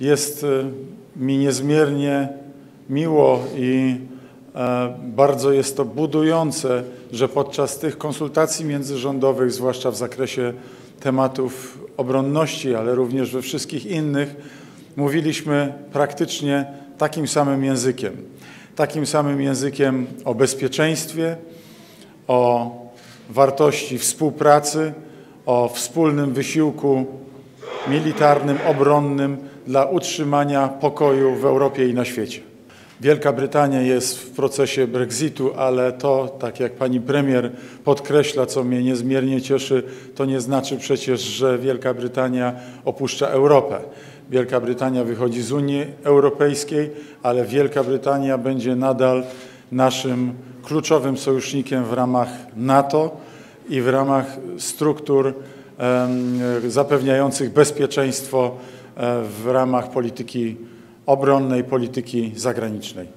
Jest e, mi niezmiernie miło i e, bardzo jest to budujące, że podczas tych konsultacji międzyrządowych, zwłaszcza w zakresie tematów obronności, ale również we wszystkich innych, mówiliśmy praktycznie takim samym językiem. Takim samym językiem o bezpieczeństwie, o wartości współpracy, o wspólnym wysiłku militarnym, obronnym dla utrzymania pokoju w Europie i na świecie. Wielka Brytania jest w procesie Brexitu, ale to, tak jak pani premier podkreśla, co mnie niezmiernie cieszy, to nie znaczy przecież, że Wielka Brytania opuszcza Europę. Wielka Brytania wychodzi z Unii Europejskiej, ale Wielka Brytania będzie nadal naszym kluczowym sojusznikiem w ramach NATO i w ramach struktur zapewniających bezpieczeństwo e, w ramach polityki obronnej, polityki zagranicznej.